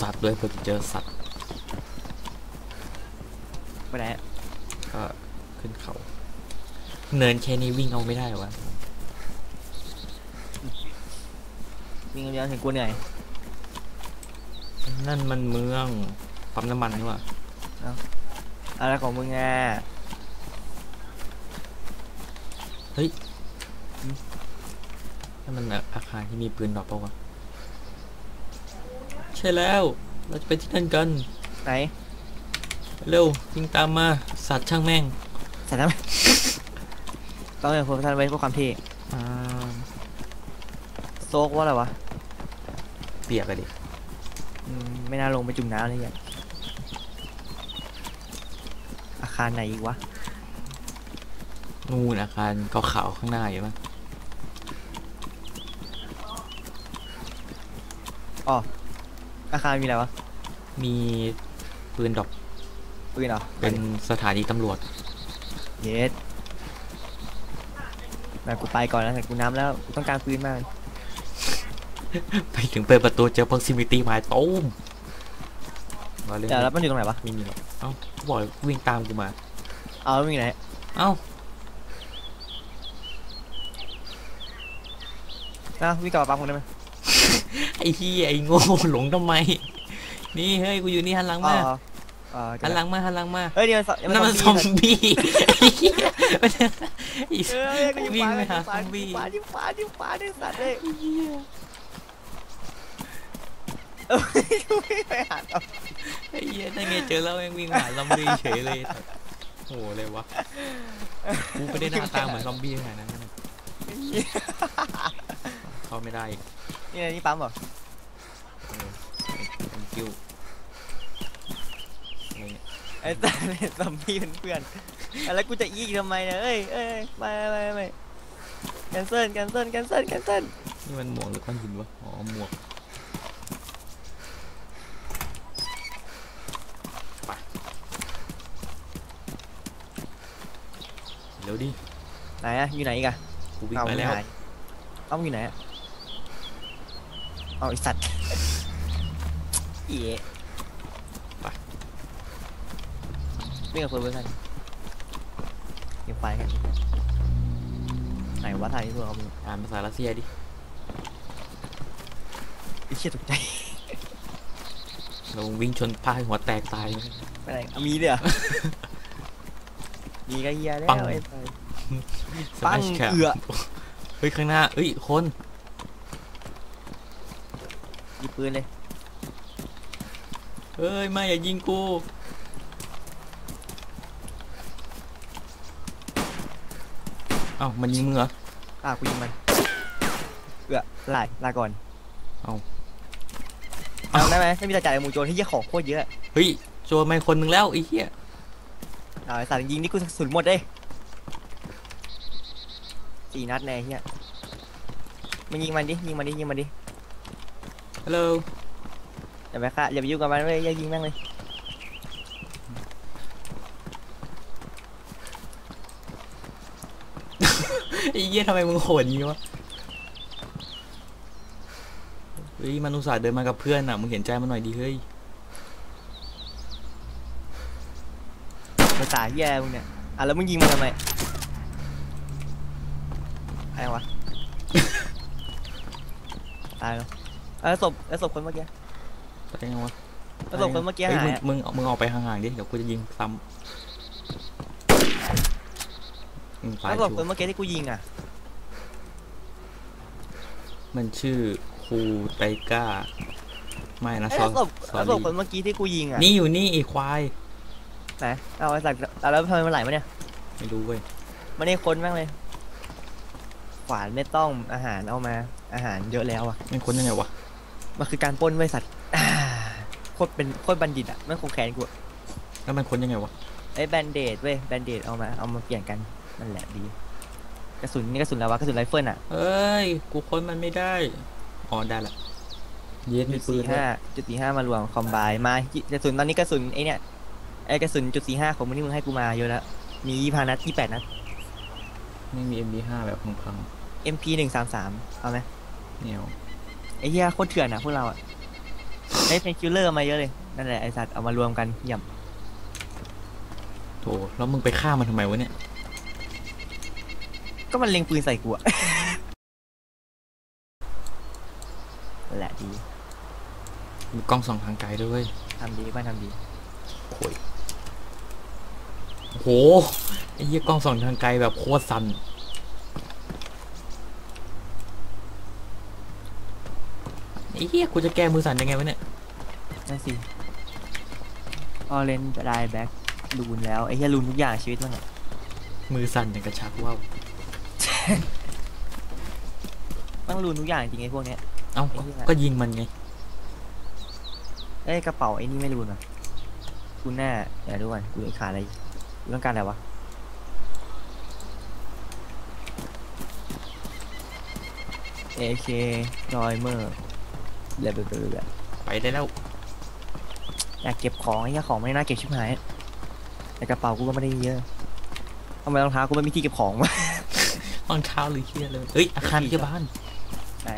สัตว์ด้วยเพื่อจะเจอสัตว์ไปไหนอะก็ขึ้นเขา เนินแค่นี้วิ่งเอาไม่ได้เหรอวะวิ่งเดียวถึงกูเหนื่อยนั่นมันเมืองปั๊มน้ำมันนี่หว่าอะไรของมึงอะนั่นมันอาคารที่มีปืนดรอกเปล่าวะ ใช่แล้ว เราจะไปที่นั่นกัน ไหน เร็ววิ่งตามมา สัตว์ช่างแม่งใส่ทำไมต้องอย่างโปรโมชั่นไว้เพื่อความเท่อ่าโซกว่าอะไรวะ เปียกอะดิอืมไม่น่าลงไปจุ่มน้ำเลยอะอาคารไหนอีกวะ นู่นอาคารขาวๆข้างหน้าอยู่ปะอาคารมีอะไรวะ มีปืนดรอกปืนเหรอเป็นสถานีตำรวจ เยสแต่กูไปก่อนแล้วแต่กูน้ำแล้วกูต้องการปืนมาก ไปถึงเปิดประตูเจอ proximity มาตูมมาเล่นเดี๋ยวแล้วมันอยู่ตรงไหนวะไม่มีหรอกเอ้ากูบอกเลยวิ่งตามกูมา เอาแล้วมึงอยู่ไหน เอ้านะวิ่งกลับมาปั๊มกูได้ไหม ไอ้ที่ไอ้โง่หลงทำไม นี่เฮ้ยกูอยู่นี่หันหลังอ๋อมาอ๋อหันหลังมาหันหลังมาเฮ้ยนี่มันซนั่นมันซอมบี้ไอ้เหี้ยมันไอ้เอ้ยกูอยู่วิ่งฟ้าไปหากูซอมบี้ฟ้าที่ฟ้าที่ฟ้าที่สัตว์เลยเออกูวิ่งไปหาซอมบี้ไอ้เหี้ยนั่นไงเจอแล้วแม่งวิ่งหาซอมบี้เฉยเลยโอ้โหเลยวะกูไม่ได้หน้าตาเหมือนซอมบี้ขนาดนั้นนะเข้าไม่ได้ อีกนี่ไงนี่ปั๊มเหรอเออ thank you อะไรเนี่ยไอ้สัตว์เนี่ยซอมบี้เป็นเพื่อนอะแล้วกูจะอีกทำไมเนี่ยเอ้ยเอ้ยไม่ไม่ไม่แคนเซิลแคนเซิลแคนเซิลแคนเซิลนี่มันหมวกหรือก้อนหินวะอ๋อหมวกไปเร็วดิไหนอะอยู่ไหนอีกอะกูวิ่งเอาไปมึงแล้วหายเอามึงอยู่ไหนอะ เอาไอสัตว์เอ๋วิ่งกับเพื่อนเพื่อนกันเก็บไฟกันไหนวะทางนี้เพื่อนเอามึงอ่านภาษารัสเซียดิไอ้เชี่ยตกใจเราวิ่งชนพายหัวแตกตายเลยไปไหนอะมีเลยเหรอมีก็เฮียแล้วปังไอ้สัสสปังแมชแคปเอือเฮ้ยข้างหน้าเอ้ยคน หยิบปืนเลย เอ้ยไม่อย่ายิงกู เอ้ามันยิงมึงเหรอ อะกูยิงมันเอือไล่ลาก่อนเอาเอาได้ไหมไม่มีตาจ่ายหมูโจรที่เยี่ยของโคตรเยอะเฮ้ยโจรไม่คนหนึ่งแล้วไอ้เหี้ยเอาไอ้สัตว์ยิงนี่กูสุดหมดเลยสี่นัดแน่เฮียมันยิงมันดิยิงมันดิยิงมันดิ ฮัลโหลอย่าไปฆ่าอย่าไปยุ่งกับมันเลยอย่ายิงแม่งเลยไอ้เหี้ยทำไมมึงโหดงี้วะเฮ้ยมันอุตส่าห์เดินมากับเพื่อนอะมึงเห็นใจมันหน่อยดิเฮ้ยภาษาเฮียมึงเนี่ยอะแล้วมึงยิงมันทำไมอะไรวะ ตาย แล้วแล้วศพแล้วศพคนเมื่อกี้ตายยังไงวะแล้วศพคนเมื่อกี้เฮ้ยหายมึงอะมึงมึงออกไปห่างๆดิเดี๋ยวกูจะยิงซ้ำมึงตายแล้วศพชัควนร์เมื่อกี้ที่กูยิงอะ มันชื่อคูไตก้า ไม่นะเอ้ยซอแล้วศพซอแล้วศพรี่คนเมื่อกี้ที่กูยิงอะ นี่อยู่นี่ไอีควายไหนเอาไอ้สัตว์เอาแล้วทำไมมันไหลมาเนี่ย ไม่รู้เว้ยมันได้คนแม่งเลยขวานไม่ต้องอาหารเอามาอาหารเยอะแล้วอะแม่งคนยังไงวะ มันคือการปล้นไว้ยสัตว์อ่าโคตรเป็นโคตรบัณฑิตอะไม่งคงแขนกูอะแล้วมันคนยังไงวะไอ้แบนเดดเว้ยแบนเดดเอามาเอามาเปลี่ยนกันนั่นแหละดี กระสุนนี่กระสุนแล้ววะกระสุนไรเฟิลอะเอ้ย กูค้นมันไม่ได้อ๋อได้ละเย็ดมีจุดปืสี่นด้วยห้าจุดสี่ห้ามารวมคอมไบมากระสุนตอนนี้กระสุนไอเนี่ยไอกระสุนจุดสี่ห้าของมึงที่มึงให้กูมาเยอะแล้วมียี่พานัดยี่แปดนัด ไม่มี MB5 แบบพัง MP หนึ่งสามสามเอาไหมๆเหนียว ไอ้เหี้ยโคตรเถื่อนอะพวกเราอะได้เพนคิลเลอร์มาเยอะเลย นั่นแหละไอสัตว์เอามารวมกันเยี่ยมโถแล้วมึงไปฆ่ามันทำไมวะเนี่ย ก็มันเล็งปืนใส่กูอะนั่นแหละดีมีกล้องส่องทางไกลด้วยเวยทำดีบ้านทำดีโอ้ยโอ้โหไอ้เหี้ยกล้องส่องทางไกลแบบโคตรสั่น ไอ้เหี้ยกูจะแก้มือสั่นยังไงวะเนี่ยนั่นสิออเรนจะได้แบ็คลูนแล้วไอ้เหี้ยลูนทุกอย่างชีวิตมันอะมือสั่นอย่างกระชักว่าวต้องลูนทุกอย่างจริงไอ้พวกเนี้ย เอ้าไอ้เหี้ย ก็ยิงมันไงเอ้ยกระเป๋าไอ้นี่ไม่ลูนอะกูหน้าเดี๋ยวดูก่อนกูขาดอะไรกูต้องการอะไรวะ AK รอยเมอร์ เรื่อยๆไปได้แล้ว อยากเก็บของไอ้เหี้ยของไม่น่าเก็บชิบหายแต่กระเป๋ากูก็ไม่ได้เยอะทำไมรองเท้ากูไม่มีที่เก็บของวะ รองเท้าหรือเชี่ยเลยเอ้ย อาคารพยาบาลไหน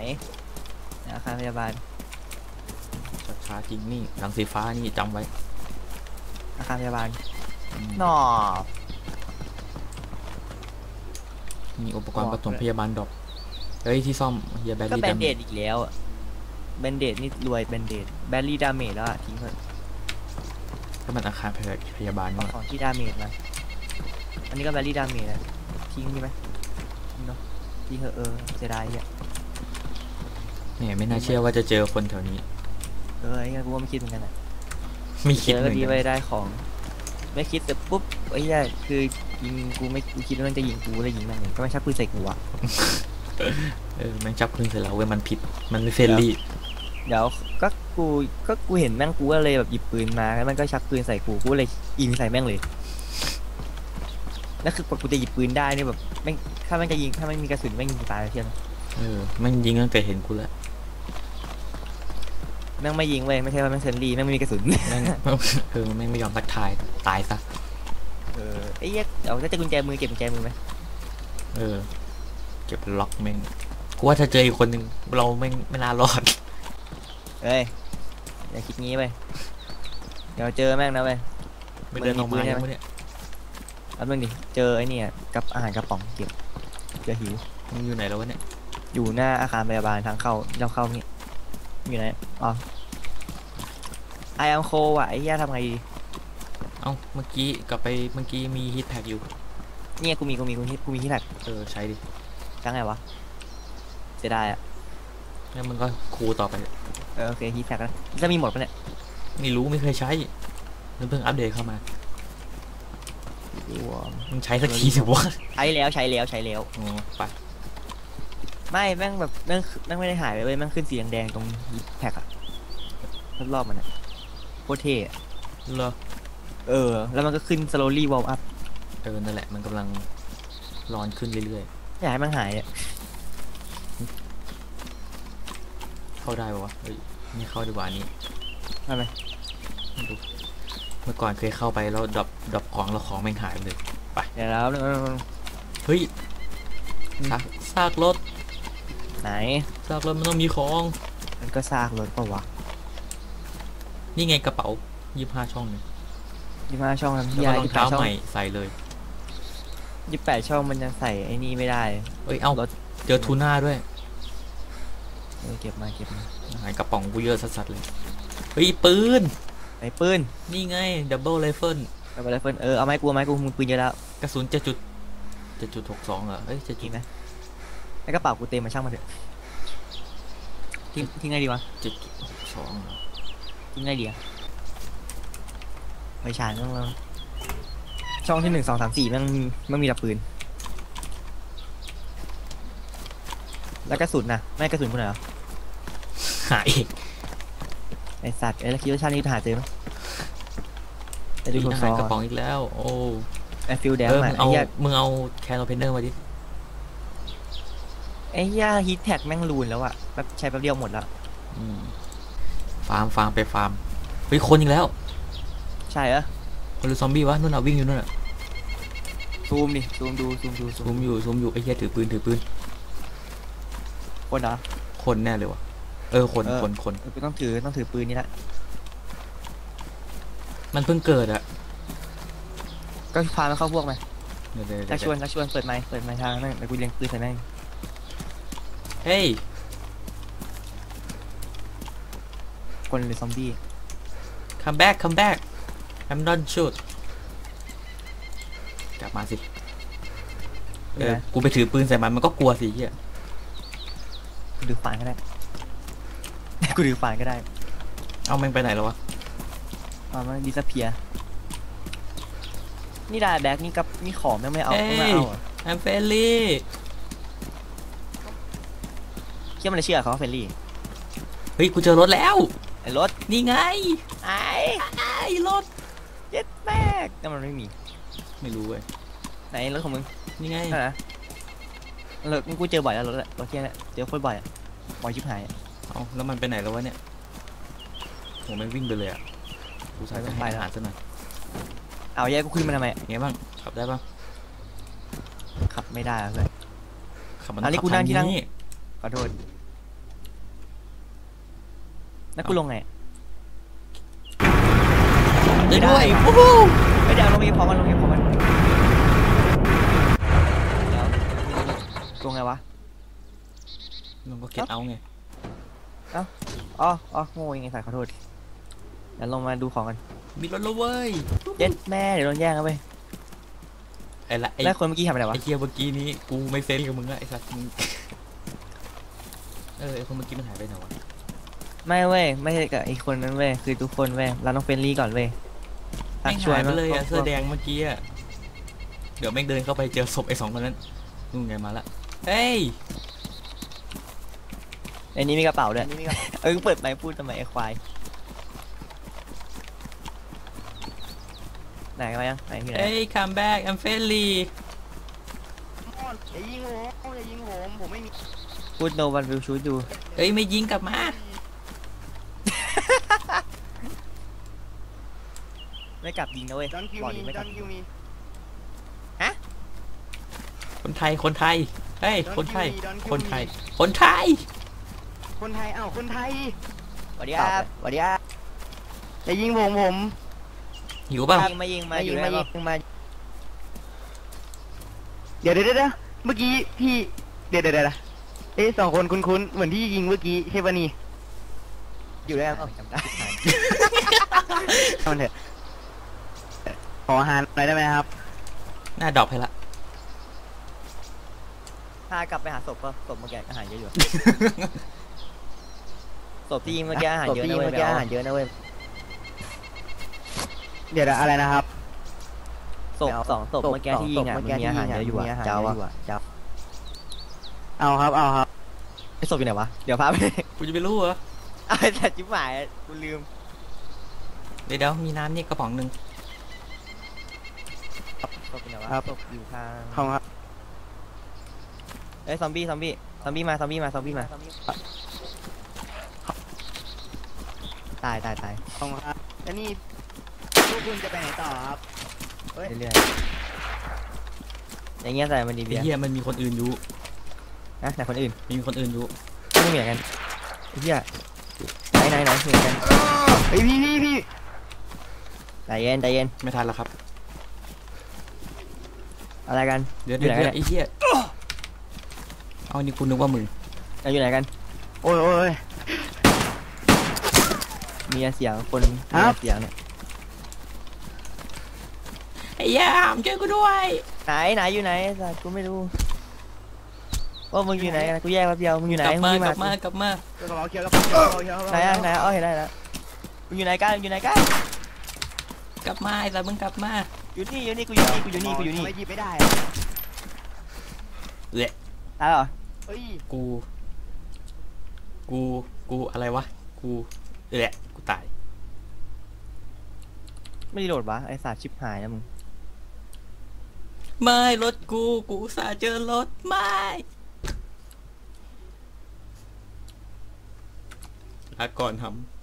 อาคารพยาบาลช้าๆจริงนี่หลังสีฟ้านี่จำไว้อาคารพยาบาลอืมหนอมีอุปกรณ์ปฐมพยาบาลดอกเฮ้ยที่ซ่อมเฮียแบตก็ลี่แบดานเดดอีกแล้วอะ แบนเดดนี่รวยแบนเดดแบลลี่ดาเมจแล้วอะทิ้งเถอะก็มันอาคารพยาบาลเอานี่ของที่ดาเมจมาอันนี้ก็แบลลี่ดาเมจนะทิ้งดีไหมทิ้งเนาะทิ้งเถอะเออเสียดายอะเนี่ยไม่น่าเชื่อว่าจะเจอคนแถวนี้ เออไอ้เงี้ยกูก็ไม่คิดเหมือนกันอะไม่เจคิดอเหมืก็อนดีกันไปได้ของ ไม่คิดแต่ปุ๊บไอ้เหี้ยคือยิงกูไม่กูคิดว่ามันจะยิงกูเลยยิงมันเลยก็ไม่ชักปืนใส่กูอะ เออแม่งจับปืนเสร็จแล้วเว้ยมันผิด มันไม่เฟรนลี่ เดี๋ยวก็กูก็กูเห็นแม่งกูก็เลยแบบหยิบปืนมาแล้วมันก็ชักปืนใส่กูกูเลยยิงใส่แม่งเลยแล้วคือกว่ากูจะหยิบปืนได้เนี่ยแบบแม่งถ้าแม่งจะยิงถ้าแม่งมีกระสุนแม่งยิงตายแล้วเชียวนะเออแม่งยิงตั้งแต่เห็นกูแล้วแม่งไม่ยิงเว้ยไม่ใช่ว่าแม่งเซนดีแม่งไม่มีกระสุนแม่งเออแม่งไม่ยอมทักทายตายซะเออไอ้เหี้ยเดี๋ยวถ้าจะกุญแจมือเก็บกุญแจมือไหมเออ เก็บล็อกแม่งกูว่าถ้าเจออีกคนหนึ่งเราแม่งไม่น่ารอด เอ้ยอย่าคิดงี้ไปเดี๋ยวเจอแม่งนะเว้ยไม่เดินออกมันมีปืมานใช่ยังไหมวะเนี่ยแป๊บนึงดิเจอไอ้เนี่ยกับอาหารกระป๋องเก็บเจอหิวมึงอยู่ไหนแล้ววะเนี่ยอยู่หน้าอาคารพยาบาลทางเข้าเราเข้านี่อยู่ไหนอ๋อไอแอมโคว่ะไอ้เหี้ยทำไงดีเอ้าเมื่อกี้กลับไปเมื่อกี้มีฮิตแท็กอยู่เนี่ยกูมีกูมีกูมีกูมีที่ไหนเออใช้ดิจังไงวะเสียดายอะแล้วมันก็คูต่อไป เออโอเคฮีทแท็กแล้วจะมีหมดปะเนี่ยไม่รู้ไม่เคยใช้มันเพิ่งอัปเดตเข้ามาดีวอร์มมึงใช้สักทีสิวะใช้แล้วใช้แล้วใช้แล้วอ๋อไปไม่แม่งแบบแม่งแม่งไม่ได้หายไปเว้ยแม่งขึ้นสีแดงๆตรงฮีทแท็กอะรอบๆมันอะโคตรเท่อะเหรอเออ แล้วมันก็ขึ้น slowly warm up เออนั่นแหละมันกำลังร้อนขึ้นเรื่อยอยากให้มันหายอะ ๆ เข้าได้ปะวะเฮ้ยไม่เข้าดีกว่าอันนี้ทำไมไม่รู้เมื่อก่อนเคยเข้าไปแล้วดรอปดรอปของแล้วของแม่งหายไปเลยเดี๋ยวแล้วเฮ้ยซากซากรถไหนซากรถมันต้องมีของ มันก็ซากรถปะวะนี่ไงกระเป๋ายี่ห้าช่องเนี่ยยี่สิบห้าช่องทำแล้วที่ก็ยารองยี่สิบแปเท้าดช่องใหม่ใส่เลยยี่สิบแปดช่องมันยังใส่ไอ้นี่ไม่ได้เอ้ยเอ้ารถเจอทูน่าด้วย เออเก็บมาเก็บมาหายกระป๋องกูเยอะสัสๆเลยเฮ้ยปืนไอ้ปืนนี่ไงดับเบิลไรเฟิลเอาไปเลยเฟิร์นเออเอาไม้กูเอาไม้กูมึงปืนเยอะแล้วกระสุนเจ็ดจุดเจ็ดจุดหกสองเหรอเอ้ยเจ็ดจจุริดงไหมไอ้กระเป๋ากูเต็มมาช่างมันเถอะทิ้งทิ้งไงดีวะเจ็ดจุดหกสองเหรอทิ้งไงดีอะไปฉายต้องแล้วช่องที่หนึ่งสองสามสี่แม่งไม่มีดับปืน แล้วกระสุนนะไม่กระสุนกูไหนอยเหรอ หายอีกไอสัตว์ไอ้แล้วคิดว่าชาตินี้จะหาเจอไหมไอ้ดูอีถูกอาซหารองกระป๋ออะงอีกแล้ว โอ้ไอ้ฟิลแดงเออมามึงไอ้เอาเหี้ยมึงเอาแคนโอเพนเนอร์มาดิ ไอ้เหี้ยฮิตแท็กแม่งลูนแล้วอะแป๊บใช้แป๊บเดียวหมดแล้ว อืมฟาร์มฟาร์มไปฟาร์มเฮ้ยคนอีกแล้วใช่เหรอคนหรือซอมบี้วะนู่นน่ะวิ่งอยู่นู่นน่ะซูมดิซูมดูซูมดูซูซูมมอยู่ซูมอยู่ไอ้เหี้ยถือปืนถือปืนคนเหรอคนแน่เลยวะ เออคนเออคนคนเออกูต้องถือต้องถือปืนนี่ละมันเพิ่งเกิดอะก็พามันเข้าพวกมาเดี๋ยวเดี๋ยวชัเดี๋กยวชวนชักชวนเปิดไมค์เปิดไมค์ทางนั่นเดี๋ยวกูเลี้ยงปืนใส่แม่งเฮ้ยคนหรือซอมบี้ come back come back I'm not shoot กลับมาสิ เออ กูไปถือปืนใส่มันมันก็กลัวสิเฮียกูถือฝานก็ได้ กูถือฝานก็ได้เอาแม่งไปไหนแล้ววะมามันดิสเพียนี่ดาแบกนี่กับนี่ของแม่งไม่เอาเอ้ยไม่มาเอาเหรอ I'm friendly เชื่อมันเลยเชื่อเขาว่าเฟรนลี่เฮ้ยกูเจอรถแล้วไอ้รถนี่ไงไอ้ไอ้รถเจ็ดแบกนั่นมันไม่มี ไม่รู้เว้ยไหนรถของมึงนี่ไงนั่นนะรถกูเจอบ่อยแล้วรถอะรถเที่ยเนี่ยเจอโคตรบ่อยอะบ่อยชิบหายอะ เอาแล้วมันไปไหนแล้ววะเนี่ยผมไม่งวิ่งไปเลยอะกูใส่จะให้อาหารซะหน่อยเอาแย่กูขึ้นมาทำไมไงบ้างขับได้บ้างขับไม่ได้อะเพื่อนขับมันอันนี้ขับกูนั่งทาที่นั่งขอโทษแล้วกูลงไงได้ด้วยไม่ได้โอ้โหไม่ได้เอาลงเองพอมันลงเองพอมันเดี๋ยวลงไงวะมันก็เก็ตเอาไง อ๋ออ๋อโง่ยังไงสายขอโทษเดี๋ยวลงมาดูของกันมีรถแล้วเว้ยเย็ดแม่เดี๋ยวโดนแย่งแล้วเว้ยไอ้ละไอ้แล้วคนเมื่อกี้ทำอะไรวะไอ้เคียเมื่อกี้นี้กูไม่เฟรนกับมึงอะไอ้สัตว์มึงเออไอ้คนเมื่อกี้มันหายไปไหนวะไม่เว้ยไม่ใช่กับอีกคนนั้นเว้ยคือทุกคนเว้ยเราต้องเฟรนลี่ก่อนเว้ยแม่งหายไปเลยอะเสื้อแดงเมื่อกี้อะเดี๋ยวแม่งเดินเข้าไปเจอศพไอ้สองคนนั้นนู่นไงมาละเฮ้ย ไอ้นี้มีกระเป๋าด้วย เออเปิดไมค์พูดทำไมไอ้ควาย ไหนมายังไหนที่ไหน เฮ้ย come back I'm friendly อย่ายิงผมอย่ายิงผมผมไม่มีพูด no one will shoot you เฮ้ย ไม่ยิงกลับมา ไม่กลับยิงนะเว้ยดอนคิวบอกมีดิไม่ดกอลับนคิวมีคนไทย คนไทย เฮ้ยคนไทยดอนคิวคนไทยมีคนไทย คนไทยอ้าวคนไทยสวัสดีครับสวัสดีครับอย่ายิงผมผมหิวเปล่ายิงมายิงมาอยู่ยิงได้มาปะยิงมาเดี๋ยวเดี๋ยวเดี๋ยวเดี๋ยวเมื่อกี้พี่เดี๋ยวเดี๋ยวเดี๋ยวเอ๊ะสองคนคุ้นๆเหมือนที่ยิงเมื่อกี้ใช่ปะนี่อยู่ได้ปะจำได้เอามันเถอะขออาหารหน่อยได้ไหมครับ หน้าดรอปให้ละพากลับไปหาศพก็ศพเมื่อกี้อาหารเยอะอยู่ ศพที่ยิงเมื่อกี้อาหารเยอะนะเว้ยศพที่ยิงเมื่อกี้อาหารเยอะนะเว้ยเดี๋ยวเดี๋ยวอะไรนะครับศพสองศพเมื่อกี้ที่ยิงอะมันมีอาหารเยอะอยู่อะเจ้าอะเจ้าเอาครับเอาครับไอ้ศพอยู่ไหนวะเดี๋ยวพาไปกูจะไปรู้เหรอไอ้แต่จิ๊บหายกูลืมเดี๋ยวเดี๋ยวมีน้ำนี่กระป๋องหนึ่งศพอยู่ไหนวะครับศพอยู่ทางขอบคุณครับเอ้ยซอมบี้ซอมบี้ซอมบี้มาซอมบี้มาซอมบี้มา ตายตายตายขอบคุณครับแล้วนี่พวกคุณจะไปไหนต่อครับเฮ้ยเรื่อยๆอย่างเงี้ยใส่มันดีไอ้เบียร์เหี้ยมันมีคนอื่นอยู่นะแต่คนอื่นมีคนอื่นอยู่ไม่เหมือนกันไอ้เหี้ยไหนไหนไหนเหมือนกันเฮ้ยพี่พี่พี่ใจเย็นใจเย็นไม่ทันแล้วครับอะไรกัน เดี๋ยวอยู่เดี๋ยวไหนเดี๋ยวไอ้เหี้ยเอานี่กูนึกว่ามึงเราอยู่ไหนกันโอ้ยโอ้ยโอ้ย มีเสียงคนครัมีบ เสียงเนี่ยไอ้ยามช่วยกูด้วยไหนไหนอยู่ไหนสัตว์กูไม่รู้ว่ามึงอยู่ไหนกันกูแยกแป๊บเดียวมึงอยู่ไหนกลับมึมางไม่กลับมากลับมาเดี๋ยวกระเป๋าเขียวกระเป๋าเขียวกระเป๋าเขียวกระไหนเป๋าอะไหนอะอ๋อเห็นได้แล้วมึงอยู่ไหนกันอยู่ไหนกันกลับมาไอ้สัตว์มึงกลับมาอยู่นี่อยู่นี่กูอยู่นี่กูอยู่นี่กูอยู่นี่ทำไมหยิบไม่ได้ตายเหรอเฮ้ยกู กูกูอะไรวะกูเอะกูตาย ไม่ได้โหลดวะไอสัตว์ชิบหายนะมึง ไม่รถกู กูอุตสาห์เจอรถไม่ ลาก่อนทำ